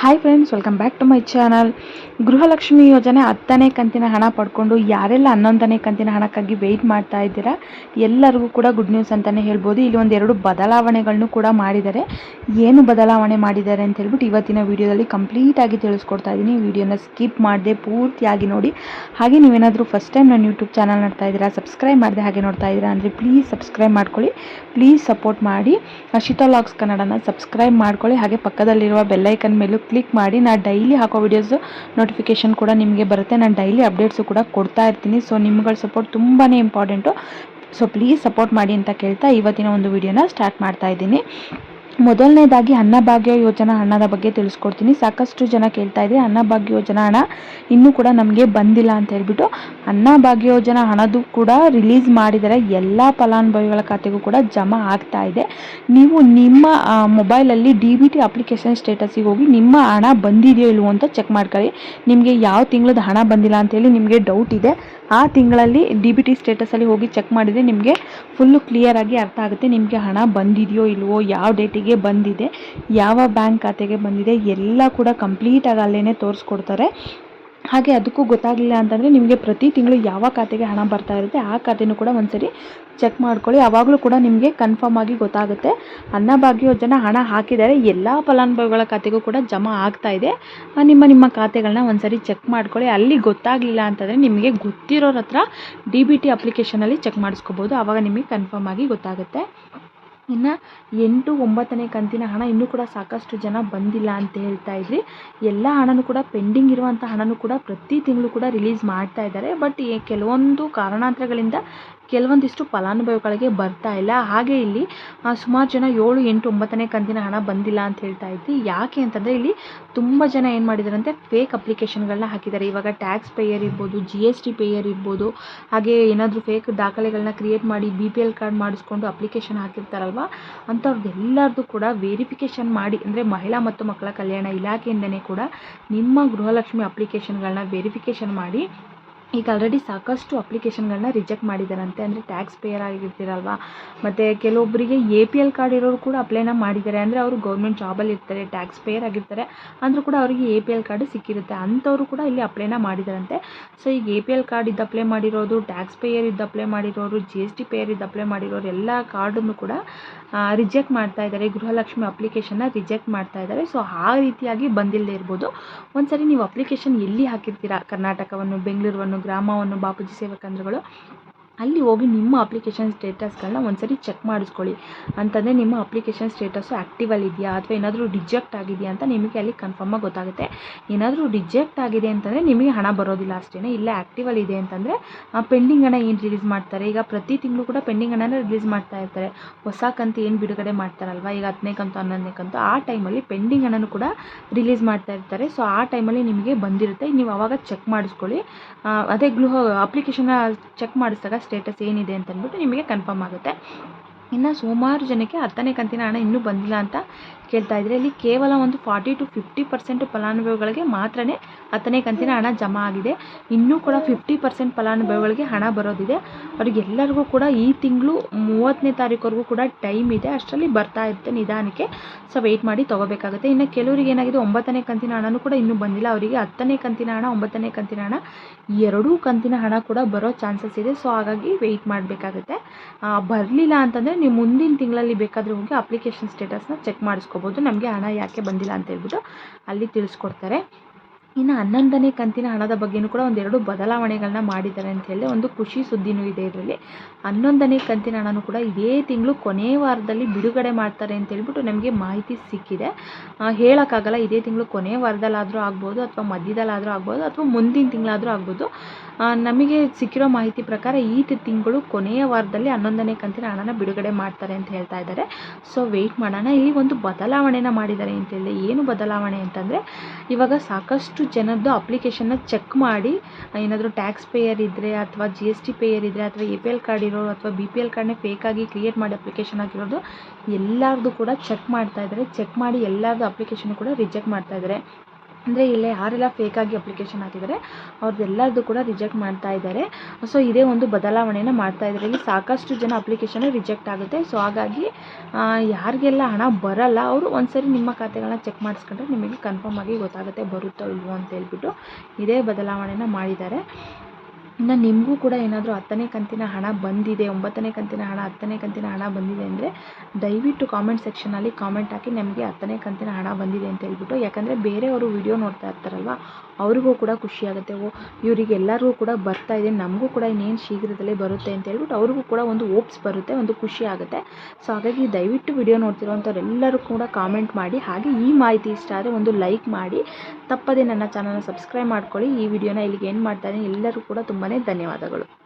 Hi friends welcome back to my channel Gruhalakshmi ಯೋಜನೆ ಹತ್ತನೇ ಕಂತಿನ ಹಣ ಪಡ್ಕೊಂಡು ಯಾರೆಲ್ಲ ಹನ್ನೊಂದನೇ ಕಂತಿನ ಹಣಕ್ಕಾಗಿ ವೆಯ್ಟ್ ಮಾಡ್ತಾ ಇದ್ದೀರಾ, ಎಲ್ಲರಿಗೂ ಕೂಡ ಗುಡ್ ನ್ಯೂಸ್ ಅಂತಲೇ ಹೇಳ್ಬೋದು. ಇಲ್ಲಿ ಒಂದು ಎರಡು ಬದಲಾವಣೆಗಳನ್ನು ಕೂಡ ಮಾಡಿದ್ದಾರೆ. ಏನು ಬದಲಾವಣೆ ಮಾಡಿದ್ದಾರೆ ಅಂತ ಹೇಳ್ಬಿಟ್ಟು ಇವತ್ತಿನ ವೀಡಿಯೋದಲ್ಲಿ ಕಂಪ್ಲೀಟಾಗಿ ತಿಳಿಸ್ಕೊಡ್ತಾ ಇದ್ದೀನಿ. ವಿಡಿಯೋನ ಸ್ಕಿಪ್ ಮಾಡದೆ ಪೂರ್ತಿಯಾಗಿ ನೋಡಿ. ಹಾಗೆ ನೀವೇನಾದರೂ ಫಸ್ಟ್ ಟೈಮ್ ನನ್ನ ಯೂಟ್ಯೂಬ್ ಚಾನಲ್ ನೋಡ್ತಾ ಇದ್ದೀರಾ ಸಬ್ಸ್ಕ್ರೈಬ್ ಮಾಡದೆ ಹಾಗೆ ನೋಡ್ತಾ ಇದ್ದೀರಾ ಅಂದರೆ ಪ್ಲೀಸ್ ಸಬ್ಸ್ಕ್ರೈಬ್ ಮಾಡ್ಕೊಳ್ಳಿ. ಪ್ಲೀಸ್ ಸಪೋರ್ಟ್ ಮಾಡಿ. ಹರ್ಷಿತಾ ಲಾಗ್ಸ್ ಕನ್ನಡನ ಸಬ್ಸ್ಕ್ರೈಬ್ ಮಾಡ್ಕೊಳ್ಳಿ. ಹಾಗೆ ಪಕ್ಕದಲ್ಲಿರುವ ಬೆಲ್ಲೈಕನ್ ಮೇಲೂ ಕ್ಲಿಕ್ ಮಾಡಿ ನಾನು ಡೈಲಿ ಹಾಕೋ ವಿಡಿಯೋಸು ನೋಟಿಫಿಕೇಷನ್ ಕೂಡ ನಿಮಗೆ ಬರುತ್ತೆ. ನಾನು ಡೈಲಿ ಅಪ್ಡೇಟ್ಸು ಕೂಡ ಕೊಡ್ತಾ ಇರ್ತೀನಿ. ಸೊ ನಿಮ್ಗಳ ಸಪೋರ್ಟ್ ತುಂಬಾ ಇಂಪಾರ್ಟೆಂಟು ಸೊ ಪ್ಲೀಸ್ ಸಪೋರ್ಟ್ ಮಾಡಿ ಅಂತ ಕೇಳ್ತಾ ಇವತ್ತಿನ ಒಂದು ವಿಡಿಯೋನ ಸ್ಟಾರ್ಟ್ ಮಾಡ್ತಾ ಇದ್ದೀನಿ. ಮೊದಲನೇದಾಗಿ ಅನ್ನಭಾಗ್ಯ ಯೋಜನಾ ಹಣದ ಬಗ್ಗೆ ತಿಳಿಸ್ಕೊಡ್ತೀನಿ. ಸಾಕಷ್ಟು ಜನ ಕೇಳ್ತಾ ಇದ್ದಾರೆ ಅನ್ನಭಾಗ್ಯ ಯೋಜನಾ ಹಣ ಇನ್ನೂ ಕೂಡ ನಮಗೆ ಬಂದಿಲ್ಲ ಅಂತ ಹೇಳ್ಬಿಟ್ಟು ಅನ್ನಭಾಗ್ಯ ಯೋಜನಾ ಹಣದು ಕೂಡ ರಿಲೀಸ್ ಮಾಡಿದರೆ ಎಲ್ಲ ಫಲಾನುಭವಿಗಳ ಖಾತೆಗೂ ಕೂಡ ಜಮಾ ಆಗ್ತಾ ಇದೆ. ನೀವು ನಿಮ್ಮ ಮೊಬೈಲಲ್ಲಿ ಡಿ ಬಿ ಟಿ ಅಪ್ಲಿಕೇಶನ್ ಸ್ಟೇಟಸಿಗೆ ಹೋಗಿ ನಿಮ್ಮ ಹಣ ಬಂದಿದೆಯೋ ಇಲ್ವೋ ಅಂತ ಚೆಕ್ ಮಾಡ್ಕೊಳ್ಳಿ. ನಿಮಗೆ ಯಾವ ತಿಂಗಳದ ಹಣ ಬಂದಿಲ್ಲ ಅಂತೇಳಿ ನಿಮಗೆ ಡೌಟ್ ಇದೆ. ಆ ತಿಂಗಳಲ್ಲಿ ಡಿ ಬಿ ಟಿ ಸ್ಟೇಟಸಲ್ಲಿ ಹೋಗಿ ಚೆಕ್ ಮಾಡಿದರೆ ನಿಮಗೆ ಫುಲ್ಲು ಕ್ಲಿಯರಾಗಿ ಅರ್ಥ ಆಗುತ್ತೆ. ನಿಮಗೆ ಹಣ ಬಂದಿದೆಯೋ ಇಲ್ವೋ, ಯಾವ ಡೇಟಿಗೆ ಬಂದಿದೆ, ಯಾವ ಬ್ಯಾಂಕ್ ಖಾತೆಗೆ ಬಂದಿದೆ, ಎಲ್ಲ ಕೂಡ ಕಂಪ್ಲೀಟಾಗಿ ಅಲ್ಲೇ ತೋರಿಸ್ಕೊಡ್ತಾರೆ. ಹಾಗೆ ಅದಕ್ಕೂ ಗೊತ್ತಾಗಲಿಲ್ಲ ಅಂತಂದರೆ ನಿಮಗೆ ಪ್ರತಿ ತಿಂಗಳು ಯಾವ ಖಾತೆಗೆ ಹಣ ಬರ್ತಾ ಇರುತ್ತೆ, ಆ ಖಾತೆನೂ ಕೂಡ ಒಂದ್ಸರಿ ಚೆಕ್ ಮಾಡ್ಕೊಳ್ಳಿ. ಆವಾಗಲೂ ಕೂಡ ನಿಮಗೆ ಕನ್ಫರ್ಮ್ ಆಗಿ ಗೊತ್ತಾಗುತ್ತೆ. ಅನ್ನಭಾಗ್ಯ ಯೋಜನೆ ಹಣ ಹಾಕಿದರೆ ಎಲ್ಲ ಫಲಾನುಭವಿಗಳ ಖಾತೆಗೂ ಕೂಡ ಜಮಾ ಆಗ್ತಾ ಇದೆ. ನಿಮ್ಮ ನಿಮ್ಮ ಖಾತೆಗಳನ್ನ ಒಂದ್ಸರಿ ಚೆಕ್ ಮಾಡ್ಕೊಳ್ಳಿ. ಅಲ್ಲಿ ಗೊತ್ತಾಗಲಿಲ್ಲ ಅಂತಂದರೆ ನಿಮಗೆ ಗೊತ್ತಿರೋರ ಹತ್ರ ಡಿ ಬಿ ಅಪ್ಲಿಕೇಶನಲ್ಲಿ ಚೆಕ್ ಮಾಡಿಸ್ಕೋಬೋದು. ಆವಾಗ ನಿಮಗೆ ಕನ್ಫರ್ಮ್ ಆಗಿ ಗೊತ್ತಾಗುತ್ತೆ. ಇನ್ನು ಎಂಟು ಒಂಬತ್ತನೇ ಕಂತಿನ ಹಣ ಇನ್ನೂ ಕೂಡ ಸಾಕಷ್ಟು ಜನ ಬಂದಿಲ್ಲ ಅಂತ ಹೇಳ್ತಾ ಇದ್ರಿ. ಎಲ್ಲ ಹಣನೂ ಕೂಡ ಪೆಂಡಿಂಗ್ ಇರುವಂಥ ಹಣನೂ ಕೂಡ ಪ್ರತಿ ತಿಂಗಳು ಕೂಡ ರಿಲೀಸ್ ಮಾಡ್ತಾ ಇದ್ದಾರೆ. ಬಟ್ ಕೆಲವೊಂದು ಕಾರಣಾಂತರಗಳಿಂದ ಕೆಲವೊಂದಿಷ್ಟು ಫಲಾನುಭವಿಗಳಿಗೆ ಬರ್ತಾ ಇಲ್ಲ. ಹಾಗೆ ಇಲ್ಲಿ ಸುಮಾರು ಜನ ಏಳು, ಎಂಟು, ಒಂಬತ್ತನೇ ಕಂತಿನ ಹಣ ಬಂದಿಲ್ಲ ಅಂತ ಹೇಳ್ತಾ ಇದ್ವಿ. ಯಾಕೆ ಅಂತಂದರೆ ಇಲ್ಲಿ ತುಂಬ ಜನ ಏನು ಮಾಡಿದ್ದಾರೆ ಅಂದರೆ ಫೇಕ್ ಅಪ್ಲಿಕೇಶನ್ಗಳನ್ನ ಹಾಕಿದ್ದಾರೆ. ಇವಾಗ ಟ್ಯಾಕ್ಸ್ ಪೇಯರ್ ಇರ್ಬೋದು ಜಿ ಎಸ್ ಟಿ ಪೇಯರ್ ಇರ್ಬೋದು, ಹಾಗೆ ಏನಾದರೂ ಫೇಕ್ ದಾಖಲೆಗಳನ್ನ ಕ್ರಿಯೇಟ್ ಮಾಡಿ ಬಿ ಪಿ ಎಲ್ ಕಾರ್ಡ್ ಮಾಡಿಸ್ಕೊಂಡು ಅಪ್ಲಿಕೇಶನ್ ಹಾಕಿರ್ತಾರಲ್ವ? ಅಂಥವ್ರದ್ದೆಲ್ಲರದ್ದು ಕೂಡ ವೆರಿಫಿಕೇಶನ್ ಮಾಡಿ, ಅಂದರೆ ಮಹಿಳಾ ಮತ್ತು ಮಕ್ಕಳ ಕಲ್ಯಾಣ ಇಲಾಖೆಯಿಂದನೇ ಕೂಡ ನಿಮ್ಮ ಗೃಹಲಕ್ಷ್ಮಿ ಅಪ್ಲಿಕೇಶನ್ಗಳನ್ನ ವೆರಿಫಿಕೇಶನ್ ಮಾಡಿ ಈಗ ಆಲ್ರೆಡಿ ಸಾಕಷ್ಟು ಅಪ್ಲಿಕೇಶನ್ಗಳನ್ನ ರಿಜೆಕ್ಟ್ ಮಾಡಿದ್ದಾರಂತೆ ಅಂದರೆ ಟ್ಯಾಕ್ಸ್ ಪೇಯರ್ ಆಗಿರ್ತೀರಲ್ವ? ಮತ್ತು ಕೆಲವೊಬ್ಬರಿಗೆ ಎ ಪಿ ಎಲ್ ಕಾರ್ಡ್ ಇರೋರು ಕೂಡ ಅಪ್ಲೈನ ಮಾಡಿದ್ದಾರೆ ಅಂದರೆ ಅವರು ಗೌರ್ಮೆಂಟ್ ಜಾಬಲ್ಲಿ ಇರ್ತಾರೆ ಟ್ಯಾಕ್ಸ್ ಪೇಯರ್ ಆಗಿರ್ತಾರೆ. ಅಂದರೂ ಕೂಡ ಅವರಿಗೆ ಎ ಪಿ ಎಲ್ ಕಾರ್ಡ್ ಸಿಕ್ಕಿರುತ್ತೆ. ಅಂಥವರು ಕೂಡ ಇಲ್ಲಿ ಅಪ್ಲೈನ ಮಾಡಿದಾರಂತೆ. ಸೊ ಈಗ ಎ ಪಿ ಎಲ್ ಕಾರ್ಡ್ ಇದ್ದು ಅಪ್ಲೈ ಮಾಡಿರೋದು ಟ್ಯಾಕ್ಸ್ ಪೇಯರ್ ಇದ್ದು ಅಪ್ಲೈ ಮಾಡಿರೋರು ಜಿ ಎಸ್ ಟಿ ಪೇಯರ್ ಇದ್ದು ಅಪ್ಲೈ ಮಾಡಿರೋರು, ಎಲ್ಲ ಕಾರ್ಡನ್ನು ಕೂಡ ರಿಜೆಕ್ಟ್ ಮಾಡ್ತಾ ಇದ್ದಾರೆ ಗೃಹಲಕ್ಷ್ಮಿ ಅಪ್ಲಿಕೇಶನ್ನ ರಿಜೆಕ್ಟ್ ಮಾಡ್ತಾ ಇದ್ದಾರೆ ಸೊ ಆ ರೀತಿಯಾಗಿ ಬಂದಿಲ್ಲದೆ ಇರ್ಬೋದು. ಒಂದ್ಸರಿ ನೀವು ಅಪ್ಲಿಕೇಶನ್ ಎಲ್ಲಿ ಹಾಕಿರ್ತೀರಾ? ಕರ್ನಾಟಕವನ್ನು, ಬೆಂಗಳೂರನ್ನು ಗ್ರಾಮವನ್ನು ಬಾಪೂಜಿ ಸೇವಾ ಕೇಂದ್ರಗಳು ಅಲ್ಲಿ ಹೋಗಿ ನಿಮ್ಮ ಅಪ್ಲಿಕೇಶನ್ ಸ್ಟೇಟಸ್ಗಳನ್ನ ಒಂದ್ಸರಿ ಚೆಕ್ ಮಾಡಿಸ್ಕೊಳ್ಳಿ. ಅಂತಂದರೆ ನಿಮ್ಮ ಅಪ್ಲಿಕೇಶನ್ ಸ್ಟೇಟಸ್ಸು ಆ್ಯಕ್ಟಿವಲ್ಲಿ ಇದೆಯಾ? ಅಥವಾ ಏನಾದರೂ ರಿಜೆಕ್ಟ್ ಆಗಿದೆಯಾ ಅಂತ ನಿಮಗೆ ಅಲ್ಲಿ ಕನ್ಫರ್ಮಾಗಿ ಗೊತ್ತಾಗುತ್ತೆ. ಏನಾದರೂ ರಿಜೆಕ್ಟ್ ಆಗಿದೆ ಅಂತಂದರೆ ನಿಮಗೆ ಹಣ ಬರೋದಿಲ್ಲ ಅಷ್ಟೇ ಇಲ್ಲ ಆ್ಯಕ್ಟಿವಲ್ಲಿ ಇದೆ ಅಂತಂದರೆ ಪೆಂಡಿಂಗ್ ಹಣ ಏನು ರಿಲೀಸ್ ಮಾಡ್ತಾರೆ? ಈಗ ಪ್ರತಿ ತಿಂಗಳು ಕೂಡ ಪೆಂಡಿಂಗ್ ಹಣನ ರಿಲೀಸ್ ಮಾಡ್ತಾ ಇರ್ತಾರೆ. ಹೊಸ ಕಂತು ಏನು ಬಿಡುಗಡೆ ಮಾಡ್ತಾರಲ್ವ? ಈಗ ಹತ್ತನೇ ಕಂತು, ಹನ್ನೊಂದನೇ ಕಂತು, ಆ ಟೈಮಲ್ಲಿ ಪೆಂಡಿಂಗ್ ಹಣನೂ ಕೂಡ ರಿಲೀಸ್ ಮಾಡ್ತಾ ಇರ್ತಾರೆ. ಸೊ ಆ ಟೈಮಲ್ಲಿ ನಿಮಗೆ ಬಂದಿರುತ್ತೆ. ನೀವು ಆವಾಗ ಚೆಕ್ ಮಾಡಿಸ್ಕೊಳ್ಳಿ. ಅದೇ ಗೃಹ ಅಪ್ಲಿಕೇಶನ್ನ ಚೆಕ್ ಮಾಡಿಸಿದಾಗ ಸ್ಟೇಟಸ್ ಏನಿದೆ ಅಂತ ಅಂದ್ಬಿಟ್ಟು ನಿಮಗೆ ಕನ್ಫರ್ಮ್ ಆಗುತ್ತೆ. ಇನ್ನು ಸುಮಾರು ಜನಕ್ಕೆ ಹತ್ತನೇ ಕಂತಿನ ಹಣ ಇನ್ನೂ ಬಂದಿಲ್ಲ ಅಂತ ಕೇಳ್ತಾ ಇದ್ರೆ. ಇಲ್ಲಿ ಕೇವಲ ಒಂದು ಫಾರ್ಟಿ ಟು ಫಿಫ್ಟಿ ಪರ್ಸೆಂಟ್ ಫಲಾನುಭವಿಗಳಿಗೆ ಮಾತ್ರ ಹತ್ತನೇ ಕಂತಿನ ಹಣ ಜಮಾ ಆಗಿದೆ. ಇನ್ನೂ ಕೂಡ ಫಿಫ್ಟಿ ಪರ್ಸೆಂಟ್ ಫಲಾನುಭವಿಗಳಿಗೆ ಹಣ ಬರೋದಿದೆ. ಅವರಿಗೆಲ್ಲರಿಗೂ ಕೂಡ ಈ ತಿಂಗಳು ಮೂವತ್ತನೇ ತಾರೀಕುವರೆಗೂ ಕೂಡ ಟೈಮ್ ಇದೆ. ಅಷ್ಟರಲ್ಲಿ ಬರ್ತಾ ಇರುತ್ತೆ ನಿಧಾನಕ್ಕೆ. ಸೊ ವೆಯ್ಟ್ ಮಾಡಿ ತೊಗೋಬೇಕಾಗುತ್ತೆ. ಇನ್ನು ಕೆಲವರಿಗೆ ಏನಾಗಿದೆ, ಒಂಬತ್ತನೇ ಕಂತಿನ ಹಣನೂ ಕೂಡ ಇನ್ನೂ ಬಂದಿಲ್ಲ. ಅವರಿಗೆ ಹತ್ತನೇ ಕಂತಿನ ಹಣ, ಒಂಬತ್ತನೇ ಕಂತಿನ ಹಣ, ಎರಡೂ ಕಂತಿನ ಹಣ ಕೂಡ ಬರೋ ಚಾನ್ಸಸ್ ಇದೆ. ಸೊ ಹಾಗಾಗಿ ವೆಯ್ಟ್ ಮಾಡಬೇಕಾಗುತ್ತೆ. ಬರಲಿಲ್ಲ ಅಂತಂದರೆ ನೀವು ಮುಂದಿನ ತಿಂಗಳಲ್ಲಿ ಬೇಕಾದರೆ ಹೋಗಿ ಅಪ್ಲಿಕೇಶನ್ ಸ್ಟೇಟಸ್ನ ಚೆಕ್ ಮಾಡಿಸ್ಕೋಬೋದು. ನಮಗೆ ಹಣ ಯಾಕೆ ಬಂದಿಲ್ಲ ಅಂತ ಹೇಳ್ಬಿಟ್ಟು ಅಲ್ಲಿ ತಿಳಿಸ್ಕೊಡ್ತಾರೆ. ಇನ್ನು ಹನ್ನೊಂದನೇ ಕಂತಿನ ಹಣದ ಬಗ್ಗೆಯೂ ಕೂಡ ಒಂದೆರಡು ಬದಲಾವಣೆಗಳನ್ನ ಮಾಡಿದ್ದಾರೆ ಅಂತ ಹೇಳಿ ಒಂದು ಖುಷಿ ಸುದ್ದಿನೂ ಇದೆ ಇದರಲ್ಲಿ. ಹನ್ನೊಂದನೇ ಕಂತಿನ ಹಣನೂ ಕೂಡ ಇದೇ ತಿಂಗಳು ಕೊನೆ ವಾರದಲ್ಲಿ ಬಿಡುಗಡೆ ಮಾಡ್ತಾರೆ ಅಂತ ಹೇಳ್ಬಿಟ್ಟು ನಮಗೆ ಮಾಹಿತಿ ಸಿಕ್ಕಿದೆ. ಹೇಳೋಕ್ಕಾಗಲ್ಲ, ಇದೇ ತಿಂಗಳು ಕೊನೆ ವಾರದಲ್ಲಾದರೂ ಆಗ್ಬೋದು ಅಥವಾ ಮಧ್ಯದಲ್ಲಾದರೂ ಆಗ್ಬೋದು ಅಥವಾ ಮುಂದಿನ ತಿಂಗಳಾದರೂ ಆಗ್ಬೋದು. ನಮಗೆ ಸಿಕ್ಕಿರೋ ಮಾಹಿತಿ ಪ್ರಕಾರ ಈ ತಿಂಗಳು ಕೊನೆಯ ವಾರದಲ್ಲಿ ಹನ್ನೊಂದನೇ ಕಂತಿನ ಹಣನ ಬಿಡುಗಡೆ ಮಾಡ್ತಾರೆ ಅಂತ ಹೇಳ್ತಾ ಇದ್ದಾರೆ. ಸೊ ವೆಯ್ಟ್ ಮಾಡೋಣ. ಇಲ್ಲಿ ಒಂದು ಬದಲಾವಣೆನ ಮಾಡಿದ್ದಾರೆ ಅಂತ ಹೇಳಿ ಏನು ಬದಲಾವಣೆ ಅಂತಂದರೆ ಇವಾಗ ಸಾಕಷ್ಟು ಜನದ್ದು ಅಪ್ಲಿಕೇಶನ್ನ ಚೆಕ್ ಮಾಡಿ, ಏನಾದರೂ ಟ್ಯಾಕ್ಸ್ ಪೇಯರ್ ಇದ್ದರೆ ಅಥವಾ ಜಿ ಎಸ್ ಟಿ ಪೇಯರ್ ಇದ್ದರೆ ಅಥವಾ ಎ ಪಿ ಎಲ್ ಕಾರ್ಡ್ ಇರೋರು ಅಥವಾ ಬಿ ಪಿ ಎಲ್ ಕಾರ್ಡ್ನೇ ಫೇಕಾಗಿ ಕ್ರಿಯೇಟ್ ಮಾಡಿ ಅಪ್ಲಿಕೇಶನ್ ಆಗಿರೋದು, ಎಲ್ಲರದು ಕೂಡ ಚೆಕ್ ಮಾಡ್ತಾ ಇದ್ದಾರೆ ಚೆಕ್ ಮಾಡಿ ಎಲ್ಲರದು ಅಪ್ಲಿಕೇಶನ್ ಕೂಡ ರಿಜೆಕ್ಟ್ ಮಾಡ್ತಾ ಇದ್ದಾರೆ ಅಂದರೆ ಇಲ್ಲಿ ಯಾರೆಲ್ಲ ಫೇಕಾಗಿ ಅಪ್ಲಿಕೇಶನ್ ಹಾಕಿದ್ದಾರೆ ಅವ್ರದ್ದೆಲ್ಲರದ್ದು ಕೂಡ ರಿಜೆಕ್ಟ್ ಮಾಡ್ತಾ ಇದ್ದಾರೆ ಸೊ ಇದೇ ಒಂದು ಬದಲಾವಣೆಯನ್ನು ಮಾಡ್ತಾ ಇದ್ದಾರೆ ಇಲ್ಲಿ ಸಾಕಷ್ಟು ಜನ ಅಪ್ಲಿಕೇಶನ್ ರಿಜೆಕ್ಟ್ ಆಗುತ್ತೆ. ಸೊ ಹಾಗಾಗಿ ಯಾರಿಗೆಲ್ಲ ಹಣ ಬರಲ್ಲ, ಅವರು ಒಂದ್ಸರಿ ನಿಮ್ಮ ಖಾತೆಗಳನ್ನ ಚೆಕ್ ಮಾಡಿಸ್ಕೊಂಡ್ರೆ ನಿಮಗೆ ಕನ್ಫರ್ಮ್ ಆಗಿ ಗೊತ್ತಾಗುತ್ತೆ ಬರುತ್ತೋ ಇಲ್ವೋ ಅಂತ ಹೇಳ್ಬಿಟ್ಟು ಇದೇ ಬದಲಾವಣೆನ ಮಾಡಿದ್ದಾರೆ ಇನ್ನು ನಿಮಗೂ ಕೂಡ ಏನಾದರೂ ಹತ್ತನೇ ಕಂತಿನ ಹಣ ಬಂದಿದೆ, ಒಂಬತ್ತನೇ ಕಂತಿನ ಹಣ, ಹತ್ತನೇ ಕಂತಿನ ಹಣ ಬಂದಿದೆ ಅಂದರೆ ದಯವಿಟ್ಟು ಕಾಮೆಂಟ್ ಸೆಕ್ಷನಲ್ಲಿ ಕಾಮೆಂಟ್ ಹಾಕಿ ನಮಗೆ ಹತ್ತನೇ ಕಂತಿನ ಹಣ ಬಂದಿದೆ ಅಂತ ಹೇಳ್ಬಿಟ್ಟು. ಯಾಕಂದರೆ ಬೇರೆಯವರು ವಿಡಿಯೋ ನೋಡ್ತಾ ಇರ್ತಾರಲ್ವ, ಅವ್ರಿಗೂ ಕೂಡ ಖುಷಿ ಆಗುತ್ತೆ. ಓ ಇವರಿಗೆಲ್ಲರಿಗೂ ಕೂಡ ಬರ್ತಾ ಇದೆ, ನಮಗೂ ಕೂಡ ಇನ್ನೇನು ಶೀಘ್ರದಲ್ಲೇ ಬರುತ್ತೆ ಅಂತ ಹೇಳ್ಬಿಟ್ಟು ಅವ್ರಿಗೂ ಕೂಡ ಒಂದು ಓಪ್ಸ್ ಬರುತ್ತೆ, ಒಂದು ಖುಷಿ ಆಗುತ್ತೆ. ಸೊ ಹಾಗಾಗಿ ದಯವಿಟ್ಟು ವಿಡಿಯೋ ನೋಡ್ತಿರೋವಂಥವ್ರೆಲ್ಲರೂ ಕೂಡ ಕಾಮೆಂಟ್ ಮಾಡಿ, ಹಾಗೆ ಈ ಮಾಹಿತಿ ಇಷ್ಟ ಆದರೆ ಒಂದು ಲೈಕ್ ಮಾಡಿ. ತಪ್ಪದೆ ನನ್ನ ಚಾನಲ್ನ ಸಬ್ಸ್ಕ್ರೈಬ್ ಮಾಡ್ಕೊಳ್ಳಿ. ಈ ವಿಡಿಯೋನ ಇಲ್ಲಿಗೆ ಏನು ಮಾಡ್ತಾ ಇದ್ದೀನಿ. ಎಲ್ಲರೂ ಕೂಡ ತುಂಬಾ ಧನ್ಯವಾದಗಳು.